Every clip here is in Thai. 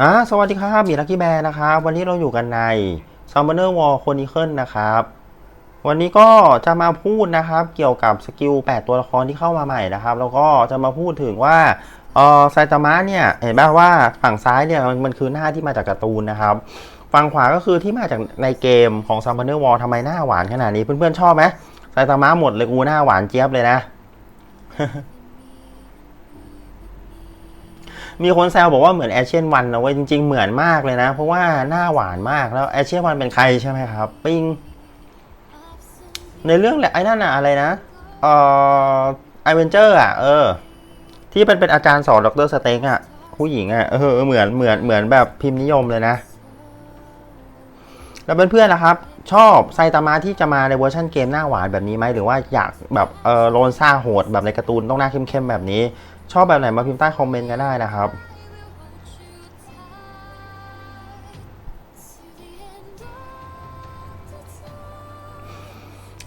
อ่าสวัสดีครับมีลักกี้แบร์นะครับ วันนี้เราอยู่กันใน Summoner War Chronicle นะครับ วันนี้ก็จะมาพูดนะครับ เกี่ยวกับสกิล 8 ตัวละครที่เข้ามาใหม่นะครับ แล้วก็จะมาพูดถึงว่าเออไซตามะเนี่ย เห็นไหมว่าฝั่งซ้ายเนี่ยมันมันคือหน้าที่มาจากการ์ตูนนะครับ ฝั่งขวาก็คือที่มาจากในเกมของ Summoner War ทำไมหน้าหวานขนาดนี้เพื่อนๆชอบไหมไซตามะหมดเลยกูหน้าหวานเจี๊ยบเลยนะ มีคนแซวบอกว่าเหมือนแอชเชียนวันนะเว้ยจริง ๆ เหมือนมากเลยนะ เพราะว่าหน้าหวานมากแล้วแอชเชียนวันเป็นใครใช่ไหมครับ ปิง ในเรื่องแหละไอ้นั่นอะอะไรนะเอ่อไอเวนเจอร์อะเออ ที่เป็นเป็นอาจารย์สอนดรสเต็งอะผู้หญิงอะเออเหมือนเหมือนเหมือนแบบพิมพ์นิยมเลยนะ แล้วเพื่อนๆนะครับ ชอบไซตามะที่จะมาในเวอร์ชันเกมหน้าหวานแบบนี้ไหมหรือว่าอยากแบบเออโลนซ่าโหดแบบในการ์ตูนต้องหน้าเข้มๆแบบนี้ ชอบแบบไหนมาพิมพ์ใต้คอมเมนต์กันได้นะครับ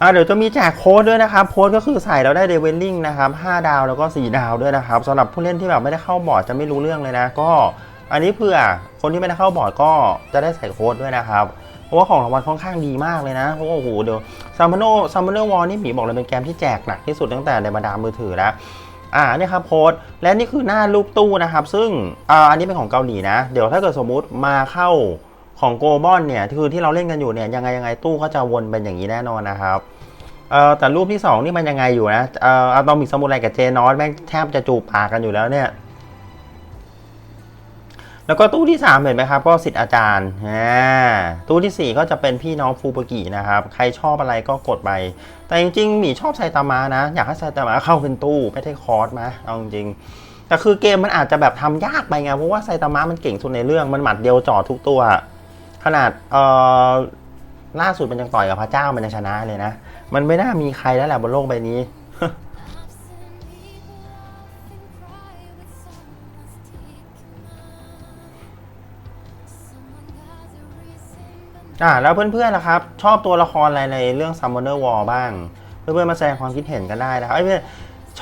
อ่าเดี๋ยวจะมีแจกโค้ดด้วยนะครับ โค้ดก็คือใส่แล้วได้เดเวลลิ่งนะครับ5ดาวแล้วก็ 4 ดาวด้วยนะครับสำหรับผู้เล่นที่แบบไม่ได้เข้าบอร์ดจะไม่รู้เรื่องเลยนะ ก็อันนี้เพื่อคนที่ไม่ได้เข้าบอร์ดก็จะได้ใส่โค้ดด้วยนะครับ เพราะว่าของรางวัลค่อนข้างดีมากเลยนะ เพราะว่าโอ้โหเดี๋ยวซัมมโนซัมมโนวอลนี่หมีบอกเลยเป็นเกมที่แจกหนักที่สุดตั้งแต่ในบรรดามือถือแล้ว อ่าเนี่ยครับโพสและนี่คือหน้ารูปตู้นะครับ ซึ่งอ่าอันนี้เป็นของเกาหลีนะ เดี๋ยวถ้าเกิดสมมุติมาเข้าของโกลบอลเนี่ยคือที่เราเล่นกันอยู่เนี่ยยังไงยังไงตู้ก็จะวนเป็นอย่างนี้แน่นอนนะครับเอ่อแต่รูปที่ 2 นี่มันยังไงอยู่นะเอ่ออะตอมิกสมุไรกับเจนอสแม่งแทบจะจูบปากกันอยู่แล้วเนี่ย แล้วก็ตู้ที่ 3 เห็นไหมครับ ก็สิทธิ์อาจารย์อ่าตู้ทีสี่4 ก็จะเป็นพี่น้องฟูปากินะครับ ใครชอบอะไรก็กดไป แต่จริงๆหมีชอบไซตามะนะ อยากให้ไซตามะเข้าเป็นตู้ไม่ได้คอร์สมาเอาจริงแต่คือเกมมันอาจจะแบบทำยากไปไงเพราะว่าไซตามะมันเก่งสุดในเรื่องมันหมัดเดียวจ่อทุกตัว ขนาดเอ่อล่าสุดมันยังต่อยกับพระเจ้ามันยังชนะเลยนะ มันไม่น่ามีใครแล้วแหละบนโลกใบนี้ อ่าแล้วเพื่อนๆนะครับ ชอบตัวละครอะไรในเรื่อง Summoner War บ้าง เพื่อนๆมาแสดงความคิดเห็นกันได้นะครับเอ้เพื่อน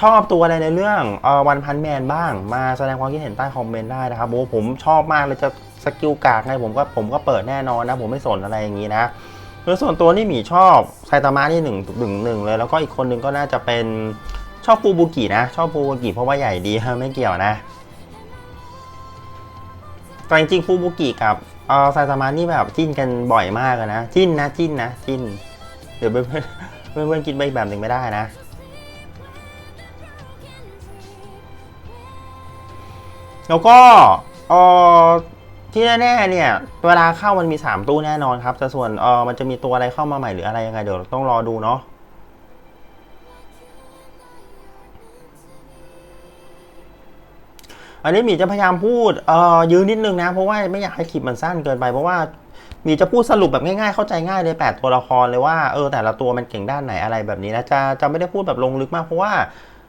ชอบตัวอะไรในเรื่องเออวันพันแมนบ้าง มาแสดงความคิดเห็นใต้คอมเมนต์ได้นะครับโอ้ผมชอบมากเลยจะสกิลกากไงผมก็ผมก็เปิดแน่นอนนะ ผมไม่สนอะไรอย่างนี้นะโดยส่วนตัวนี่หมีชอบไซตามะนี่หนึ่งหนึ่งหนึ่งเลย แล้วก็อีกคนหนึ่งก็น่าจะเป็นชอบฟูบุกินะ ชอบฟูบุกิเพราะว่าใหญ่ดีไม่เกี่ยวนะแต่จริงๆฟูบุกิกับ เออไซตามะนี่แบบจิ้นกันบ่อยมากอะนะจิ้นนะจิ้นนะจิ้น เดี๋ยวเพื่อนเพื่อนเพื่อนคิดไปอีกแบบหนึ่งไม่ได้นะแล้วก็เออที่แน่ๆเนี่ยเวลาเข้ามันมี 3 ตู้แน่นอนครับแต่ส่วนเออมันจะมีตัวอะไรเข้ามาใหม่หรืออะไรยังไงเดี๋ยวต้องรอดูเนาะ อันนี้หมีจะพยายามพูดเอ่อยืนนิดนึงนะ เพราะว่าไม่อยากให้คลิปมันสั้นเกินไป เพราะว่าหมีจะพูดสรุปแบบง่ายๆ เข้าใจง่ายเลย8ตัวละครเลยว่าเออแต่ละตัวมันเก่งด้านไหนอะไรแบบนี้นะจะจะไม่ได้พูดแบบลงลึกมากเพราะว่า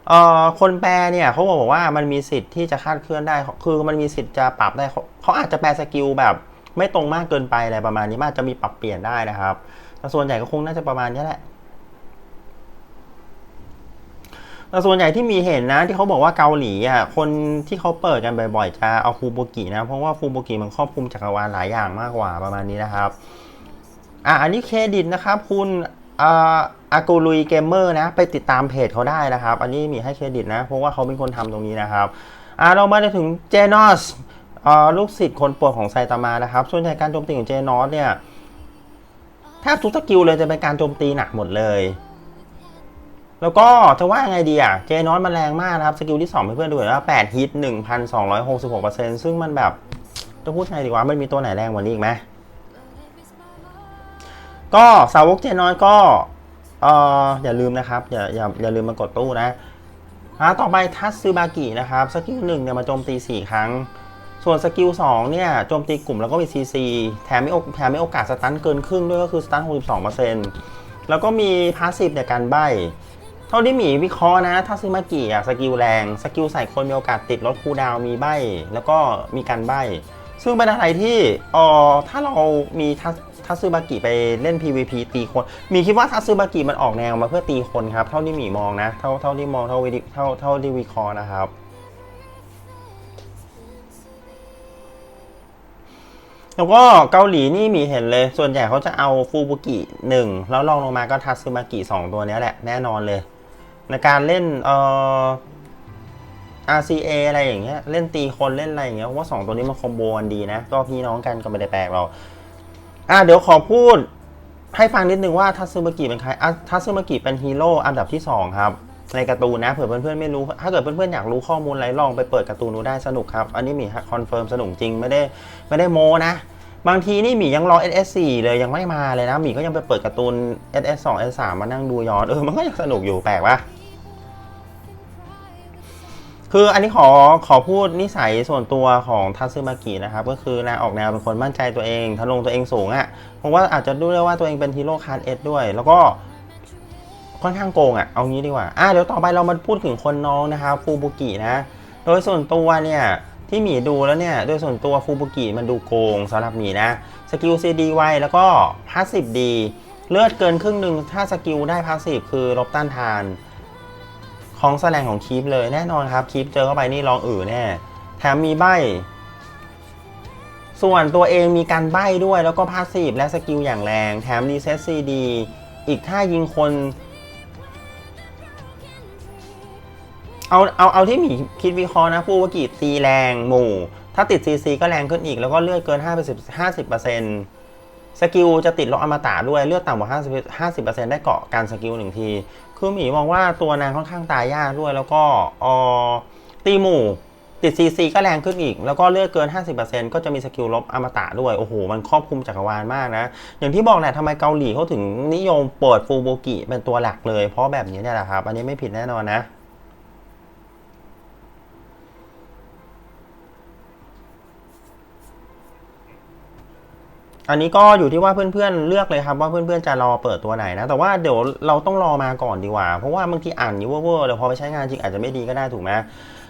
เอ่อคนแปลเนี่ยเขาบอกว่ามันมีสิทธิ์ที่จะคาดเคลื่อนได้ คือมันมีสิทธิ์จะปรับได้เขาอาจจะแปลสกิลแบบไม่ตรงมากเกินไปอะไรประมาณนี้มาจจะมีปรับเปลี่ยนได้นะครับแต่ส่วนใหญ่ก็คงน่าจะประมาณนี้แหละ แต่ส่วนใหญ่ที่มีเห็นนะที่เขาบอกว่าเกาหลีอะคนที่เขาเปิดกันบ่อยๆจะเอาฟูโบกินะ เพราะว่าฟูโบกิมันครอบคลุมจักรวาลหลายอย่างมากกว่าประมาณนี้นะครับอะอันนี้เครดิตนะครับ คุณอ่าอากูลุยเกมเมอร์นะ ไปติดตามเพจเขาได้นะครับ อันนี้มีให้เครดิตนะ เพราะว่าเขาเป็นคนทำตรงนี้นะครับอะเรามาถึงเจนอสลูกศิษย์คนโปรดของไซตามะนะครับ ส่วนใหญ่การโจมตีของเจนอสเนี่ยแทบทุกสกิลเลยจะเป็นการโจมตีหนักหมดเลย แล้วก็จะว่าไงดีอะ เจนอสมันแรงมากนะครับ สกิลที่2เพื่อนๆดูเห็นว่า8ฮิต 1,266%ซึ่งมันแบบจะพูดไงดีวะมันมีตัวไหนแรงกว่านี้อีกไหมก็สาวกเจนอสก็เอออย่าลืมนะครับ อย่าอย่าอย่าลืมมากดตู้นะอ่าต่อไปทัตซึบากินะครับ สกิล1เนี่ยมาโจมตี 4 ครั้ง ส่วนสกิล2เนี่ยโจมตีกลุ่มแล้วก็มี CC แถมไมีโอแถมไมีโอกาสสตันเกินครึ่งด้วยก็คือสตัน 62%แล้วก็มีพาสซีฟในการใบ เท่าที่หมีวิเคราะห์นะ ถ้าซื้อมากี่อะสกิลแรง สกิลใส่คนมีโอกาสติดลดคูดาวมีใบ แล้วก็มีการใบ ซึ่งเป็นอะไรที่เออถ้าเรามีทัสทัซึบากิไปเล่น PVP ตีคน มีคิดว่าทัซึบากิมันออกแนวมาเพื่อตีคนครับ เท่าที่หมีมองนะ เท่าเท่าที่มองเท่าวิดิเท่าเท่าที่วิเคราะห์นะครับแล้วก็เกาหลีนี่มีเห็นเลย ส่วนใหญ่เขาจะเอาฟูบุกิหนึ่งแล้วลองลงมาก็ทัตสึมากิสองตัวนี้แหละแน่นอนเลย ในการเล่นเอ่อ RCA อะไรอย่างเงี้ยเล่นตีคนเล่นอะไรอย่างเงี้ยว่าสองตัวนี้มันคอมโบกันดีนะ ก็พี่น้องกันก็ไม่ได้แปลกเราอะเดี๋ยวขอพูดให้ฟังนิดนึงว่าทัตสึมากิเป็นใครอะทัตสึมากิเป็นฮีโร่อันดับที่สองครับ ในการ์ตูนนะเผื่อเพื่อนๆไม่รู้ ถ้าเกิดเพื่อนๆอยากรู้ข้อมูลอะไรลองไปเปิดการ์ตูนดูได้สนุกครับ อันนี้มีคอนเฟิร์มสนุกจริงไม่ได้ไม่ได้โมนะบางทีนี่หมียังรอ SS4 เลยยังไม่มาเลยนะหมีก็ยังไปเปิดการ์ตูน SS2 SS3 มานั่งดูย้อนเออมันก็ยังสนุกอยู่แปลกปะ คืออันนี้ขอขอพูดนิสัยส่วนตัวของทัตสึมากินะครับ ก็คือนางออกแนวเป็นคนมั่นใจตัวเองทะลงตัวเองสูงอะ่ะเพราะว่าอาจจะด้วยว่าตัวเองเป็นฮีโร่คาร์เอสด้วย แล้วก็ค่อนข้างโกงอะ่ะเอางี้ดีกว่าอะเดี๋ยวต่อไปเรามาพูดถึงคนน้องนะครับฟูบุกินะ โดยส่วนตัวเนี่ยที่หมีดูแล้วเนี่ย โดยส่วนตัวฟูบุกิมันดูโกงสำหรับหมีนะสกิลซีดีไวแล้วก็พาสซีฟดีเลือดเกินครึ่งหนึ่งถ้าสกิลได้พาสซีฟคือลบต้านทาน ของแสลงของคีปเลยแน่นอนครับคีปเจอเข้าไปนี่ลองอื่นแน่แถมมีใบ ส่วนตัวเองมีการใบ้ด้วยแล้วก็พาสซีฟและสกิลอย่างแรง แถมรีเซ็ตซีดีอีกถ้ายิงคน เอาเอาเอาที่มีคิดวิเคราะห์นะฟูวากิตีแรงหมู่ ถ้าติด CC ก็แรงขึ้นอีกแล้วก็เลือดเกิน50 50% สกิลจะติดลบอมตะด้วยเลือดต่ำกว่า50 50%ได้เกาะการสกิลหนึ่งที คือหมีมองว่าตัวนางค่อนข้างตายยากด้วย แล้วก็ออตีหมู่ติด CC ก็แรงขึ้นอีก แล้วก็เลือดเกิน 50%ก็จะมีสกิลลบอมตะด้วย โอ้โห มันครอบคลุมจักรวาลมากนะ อย่างที่บอกแหละทำไมเกาหลีเขาถึงนิยมเปิดฟูโบกิเป็นตัวหลักเลย เพราะแบบนี้เนี่ยแหละครับ อันนี้ไม่ผิดแน่นอนนะ อันนี้ก็อยู่ที่ว่าเพื่อนๆเลือกเลยครับว่าเพื่อนๆจะรอเปิดตัวไหนนะ แต่ว่าเดี๋ยวเราต้องรอมาก่อนดีกว่า เพราะว่าบางทีอ่านอยู่เวอร์เดี๋ยวพอไปใช้งานจริงอาจจะไม่ดีก็ได้ถูกไหม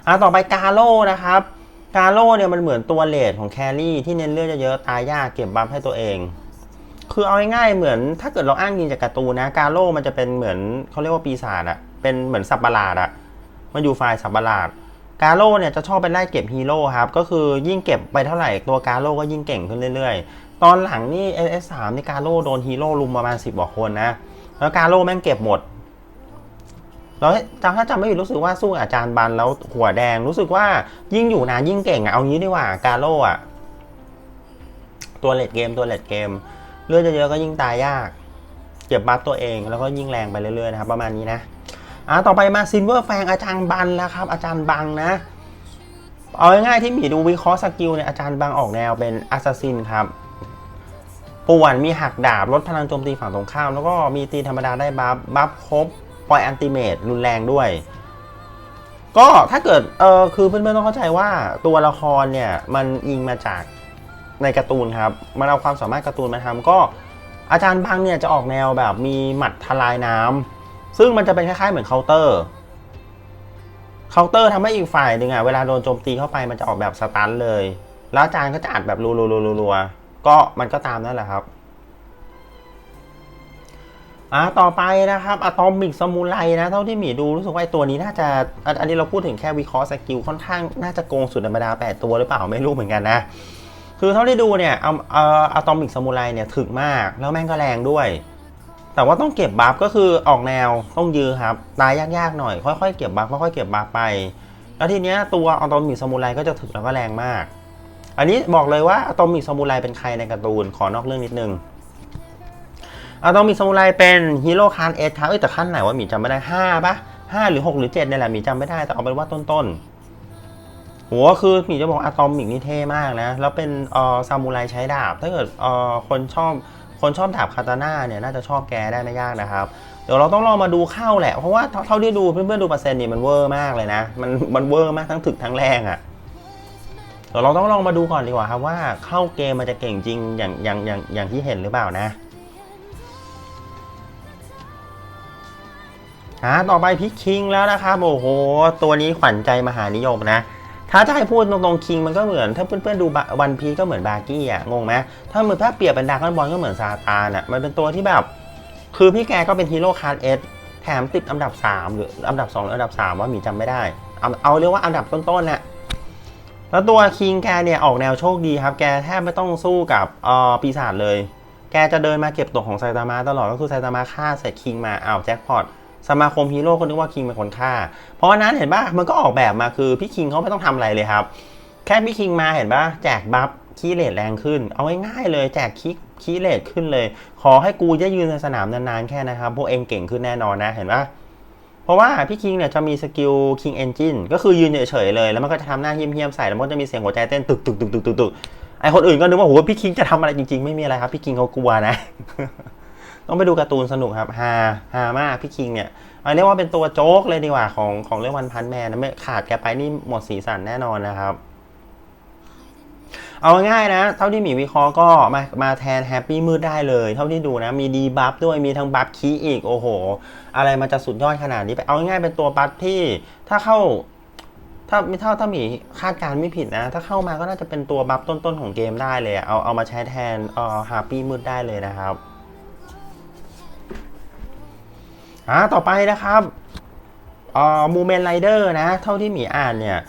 อะต่อไปกาโร่นะครับกาโร่เนี่ยมันเหมือนตัวเลดของแครี่ที่เน้นเลือดเยอะๆตายยากเก็บบัฟให้ตัวเอง คือเอาง่ายๆเหมือนถ้าเกิดเราอ้างอิงจากการ์ตูนนะกาโร่มันจะเป็นเหมือนเขาเรียกว่าปีศาจอะเป็นเหมือนสับประหลาดอะมันอยู่ฝ่ายสับประหลาดกาโร่เนี่ยจะชอบไปไล่เก็บฮีโร่ครับ ก็คือยิ่งเก็บไปเท่าไหร่ตัวกาโร่ก็ยิ่งเก่งขึ้นเรื่อย ตอนหลังนี่ S3 นี่กาโร่โดนฮีโร่ลุมประมาณ10กว่าคนนะ แล้วกาโร่แม่งเก็บหมด แล้วจำถ้าจำไม่ผิดรู้สึกว่าสู้อาจารย์บันแล้วหัวแดงรู้สึกว่ายิ่งอยู่นานยิ่งเก่งอะเอางี้ดีกว่ากาโร่อะตัวเลดเกมตัวเลดเกม เลือดเยอะๆก็ยิ่งตายยาก เก็บบัฟตัวเองแล้วก็ยิ่งแรงไปเรื่อยๆนะครับประมาณนี้นะอะต่อไปมาซินเวอร์แฟงอาจารย์บันแล้วครับ อาจารย์บังนะ เอาง่ายๆที่หมีดูวิเคราะห์สกิลเนี่ยอาจารย์บังออกแนวเป็นอสซัสซินครับ ป่วนมีหักดาบลดพลังโจมตีฝั่งตรงข้าม แล้วก็มีตีธรรมดาได้บัฟบัฟครบปล่อยอันติเมตรุนแรงด้วย ก็ถ้าเกิดเออคือเพื่อนๆต้องเข้าใจว่าตัวละครเนี่ยมันอิงมาจากในการ์ตูนครับ มันเอาความสามารถการ์ตูนมาทำก็อาจารย์บังเนี่ยจะออกแนวแบบมีหมัดทลายน้ำซึ่งมันจะเป็นคล้ายๆเหมือนเคาน์เตอร์เคาน์เตอร์ทำให้อีกฝ่ายหนึ่งอะเวลาโดนโจมตีเข้าไปมันจะออกแบบสตันเลย แล้วอาจารย์ก็จะอัดแบบรัวๆๆๆ ก็มันก็ตามนั่นแหละครับอ่าต่อไปนะครับอะตอมิกสมูไรนะ เท่าที่หมีดูรู้สึกว่าตัวนี้น่าจะ อันนี้เราพูดถึงแค่วิเคราะห์สกิลค่อนข้างน่าจะโกงสุดธรรมดา 8 ตัวหรือเปล่าไม่รู้เหมือนกันนะ คือเท่าที่ดูเนี่ยเอาอะตอมิกสมูไรเนี่ยถึกมาก แล้วแม่งก็แรงด้วย แต่ว่าต้องเก็บบัฟก็คือออกแนวต้องยื้อครับ ตายยากๆหน่อย ค่อยๆเก็บบัฟค่อยๆเก็บบัฟไป แล้วทีเนี้ยตัวอะตอมิกสมูไรก็จะถึกแล้วก็แรงมาก อันนี้บอกเลยว่าอะตอมิกสมูไรเป็นใครในการ์ตูน ขอนอกเรื่องนิดนึงอะตอมิกสมูไรเป็นฮีโร่คันเอสครับเอ้แต่ขั้นไหนวะหมีจำไม่ได้ห้าปะห้าหรือหกหรือเจ็ดเนี่ยแหละมีจำไม่ได้แต่เอาเป็นว่าต้นๆโหคือมีจะบอกอะตอมิกนี่เท่มากนะ แล้วเป็นเออซามูไรใช้ดาบ ถ้าเกิดเออคนชอบคนชอบดาบคาตาน่าเนี่ยน่าจะชอบแกได้ไม่ยากนะครับเดี๋ยวเราต้องลองมาดูเข้าแหละเพราะว่าเท่าเท่าที่ดูเพื่อนๆดูเปอร์เซ็นต์นี่มันเวอร์มากเลยนะมันมันเวอร์มากทั้งถึกทั้งแรงอะ่ะ เดี๋ยวเราต้องลองมาดูก่อนดีกว่าครับว่าเข้าเกมมันจะเก่งจริงอย่างอย่างอย่างอย่างที่เห็นหรือเปล่านะอ่าต่อไปพิกคิงแล้วนะครับโอ้โห ตัวนี้ขวัญใจมหานิยมนะ ถ้าจะให้พูดตรงๆคิงมันก็เหมือน ถ้าเพื่อนๆดูวันพีก็เหมือนบาร์กี้อะงงไหมถ้ามือถ้าเปรียบเป็นดาร์กบอลก็เหมือนซาตานอะมันเป็นตัวที่แบบ คือพี่แกก็เป็นฮีโร่คาร์ดเอสแถมติดอันดับ 3 หรืออันดับ 2 หรืออันดับ 3 ว่ามีจำไม่ได้ เอาเอาเรียกว่าอันดับต้นๆน่ะ แล้วตัวคิงแกเนี่ยออกแนวโชคดีครับ แกแทบไม่ต้องสู้กับออปีศาจเลย แกจะเดินมาเก็บตัวของไซตามะตลอดก็คือไซตามะฆ่าเสร็จคิงมาอ้าวแจ็คพอตสมาคมฮีโร่ก็นึกว่าคิงเป็นคนฆ่า เพราะนั้นเห็นป่ะมันก็ออกแบบมาคือพี่คิงเขาไม่ต้องทำอะไรเลยครับ แค่พี่คิงมาเห็นป่ะแจกบัฟคีย์เลทแรงขึ้น เอาง่ายๆเลยแจกคีย์คีย์เลทขึ้นเลย ขอให้กูจะยืนในสนามนานๆแค่นะครับพวกเองเก่งขึ้นแน่นอนนะเห็นป่ะ ราะว่าพี่คิงเนี่ยจะมีสกิลคิงเอนจินก็คือยืนเฉยๆเลย แล้วมันก็จะทำหน้าเฮี้ยมๆใส่แล้วมันจะมีเสียงหัวใจเต้นตึกตึกตึกตึกตึกตึกไอคนอื่นก็นึกว่าโหพี่คิงจะทำอะไรจริงๆ ไม่มีอะไรครับพี่คิงเขากลัวนะ ต้องไปดูการ์ตูนสนุกครับฮาฮามากพี่คิงเนี่ยอาเรียกว่าเป็นตัวโจ๊กเลยดีกว่าของของเรื่องวันพันแมนนะไม่ขาดแกไปนี่หมดสีสันแน่นอนนะครับ เอาง่ายนะ เท่าที่หมีวิเคราะห์ก็มามาแทนแฮปปี้มืดได้เลย เท่าที่ดูนะ มีดีบัฟด้วยมีทั้งบัฟคีอีก โอ้โห อะไรมันจะสุดยอดขนาดนี้ไปเอาง่ายเป็นตัวบัฟที่ถ้าเข้าถ้าไม่เท่าถ้าหมีคาดการณ์ไม่ผิดนะ ถ้าเข้ามาก็น่าจะเป็นตัวบัฟต้นๆของเกมได้เลย เอาเอามาใช้แทนเอ่อฮาปปี้มืดได้เลยนะครับอ่าต่อไปนะครับเอ่อมูเมนไรเดอร์นะ เท่าที่หมีอ่านเนี่ย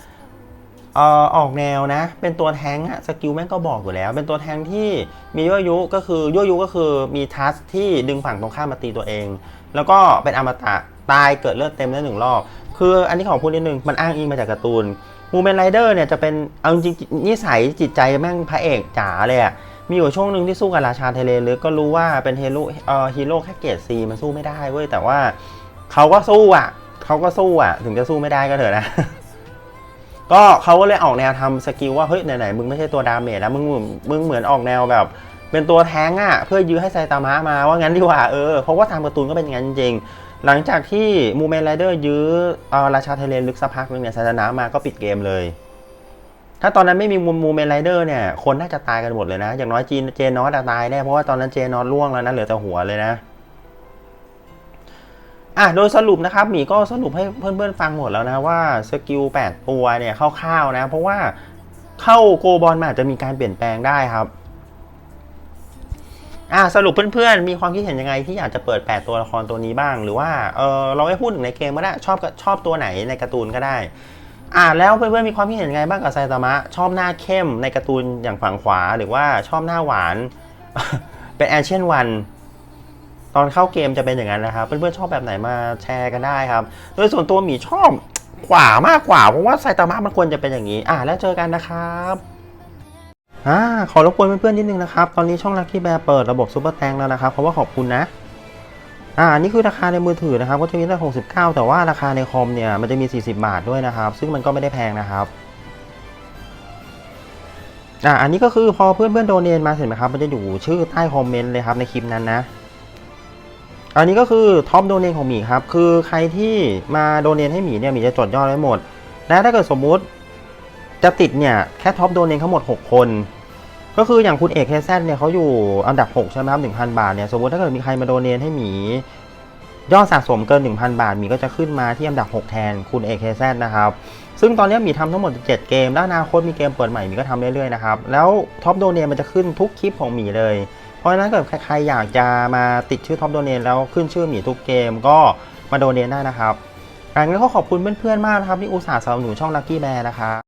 อออกแนวนะ เป็นตัวแทงอะสกิลแม่งก็บอกอยู่แล้ว เป็นตัวแทงที่มียั่วยุก็คือยั่วยุก็คือมีทัสที่ดึงฝั่งตรงข้ามมาตีตัวเอง แล้วก็เป็นอมตะตายเกิดเลือดเต็มได้หนึ่งรอบ คืออันนี้ขอพูดนิดนึง มันอ้างอิงมาจากการ์ตูนมูเมนไรเดอร์เนี่ยจะเป็นเอาจริงนิสัยจิตใจแม่งพระเอกจ๋าเลยอะมีอยู่ช่วงหนึ่งที่สู้กับราชาเทเลลึกก็รู้ว่าเป็นเฮโร่เอ่อฮีโร่แค่เกรดซีมันสู้ไม่ได้เว้ยแต่ว่าเขาก็สู้อะเขาก็สู้อะ ถึงจะสู้ไม่ได้ก็เถอะนะ ก็เขาก็เลยออกแนวทำสกิลว่าเฮ้ยไหนๆมึงไม่ใช่ตัวดาเมจแล้วมึงมึงเหมือนออกแนวแบบ เป็นตัวแท้งอะเพื่อยื้อให้ไซตามะมาว่างั้นดีกว่าเออเพราะว่าตามการ์ตูนก็เป็นอย่างนั้นจริงหลังจากที่มูเมนไรเดอร์ยื้อเอ่อราชาเทเลนลึกสักพักนึงเนี่ยไซตามะมาก็ปิดเกมเลย ถ้าตอนนั้นไม่มีมูเมนไรเดอร์เนี่ยคนน่าจะตายกันหมดเลยนะ อย่างน้อยจีนเจนอสตายแน่เพราะว่าตอนนั้นเจนอสล่วงแล้วนะเหลือแต่หัวเลยนะ อะโดยสรุปนะครับหมีก็สรุปให้เพื่อนๆฟังหมดแล้วนะว่าสกิล8ตัวเนี่ยคร่าวๆนะ เพราะว่าเข้าโกบอลมันอาจจะมีการเปลี่ยนแปลงได้ครับอะสรุปเพื่อนๆ มีความคิดเห็นยังไงที่อยากจะเปิด 8 ตัวละครตัวนี้บ้าง หรือว่าเออเราไม่พูดถึงในเกมก็ได้ชอบชอบตัวไหนในการ์ตูนก็ได้ อะแล้วเพื่อนๆมีความคิดเห็นยังไงบ้างกับไซตามะ ชอบหน้าเข้มในการ์ตูนอย่างฝั่งขวา หรือว่าชอบหน้าหวาน เป็นแอนเชียนวัน ตอนเข้าเกมจะเป็นอย่างนั้นนะครับ เพื่อนๆชอบแบบไหนมาแชร์กันได้ครับ โดยส่วนตัวหมีชอบขวามากกว่า เพราะว่าไซตามะมันควรจะเป็นอย่างนี้ อะแล้วเจอกันนะครับอ่าขอรบกวนเพื่อนๆนิดนึงนะครับ ตอนนี้ช่องลักกี้แบร์เปิดระบบซูเปอร์แตงแล้วนะครับเพราะว่าขอบคุณนะอ่านี่คือราคาในมือถือนะครับก็จะมีตั้ง69 แต่ว่าราคาในคอมเนี่ยมันจะมี 40 บาทด้วยนะครับ ซึ่งมันก็ไม่ได้แพงนะครับอ่าอันนี้ก็คือพอเพื่อนๆโดเนนมาเสร็จไหมครับ มันจะอยู่ชื่อใต้คอมเมนต์เลยครับในคลิปนั้นนะ อันนี้ก็คือท็อปโดเน a ของหมีครับ คือใครที่มาโดเน a ให้หมีเนี่ยหมีจะจดยอดไว้หมด และถ้าเกิดสมมุติจะติดเนี่ยแค่ท็อปโดเน a ทั้งหมด 6 คน ก็คืออย่างคุณเอกเคแซเนี่ยเขาอยู่อันดับ 6 ใช่ไหมครับ1,000บาทเนี่ยสมมติถ้าเกิดมีใครมาโดเน a ให้หมี ยอดสะสมเกิน 1,000 บาทหมีก็จะขึ้นมาที่อันดับ 6 แทนคุณเอกเคแซนะครับซึ่งตอนนี้หมีทำทั้งหมด 7 เกม แล้วอนาคตมีเกมเปิดใหม่หมีก็ทำเรื่อยๆนะครับ แล้วท็อปโดเนมันจะขึ้นทุกคลิปของหมีเลย เพราะฉะนั้นเกิดใครอยากจะมาติดชื่อท็อปโดเน a แล้วขึ้นชื่อหมีทุกเกมก็มาโดเน a ได้นะครับงั้นี้ก็ขอบคุณเพื่อนๆมากนะครับที่อุตส่าห์สนับสนุนช่องลักกี้แบร์นะครับ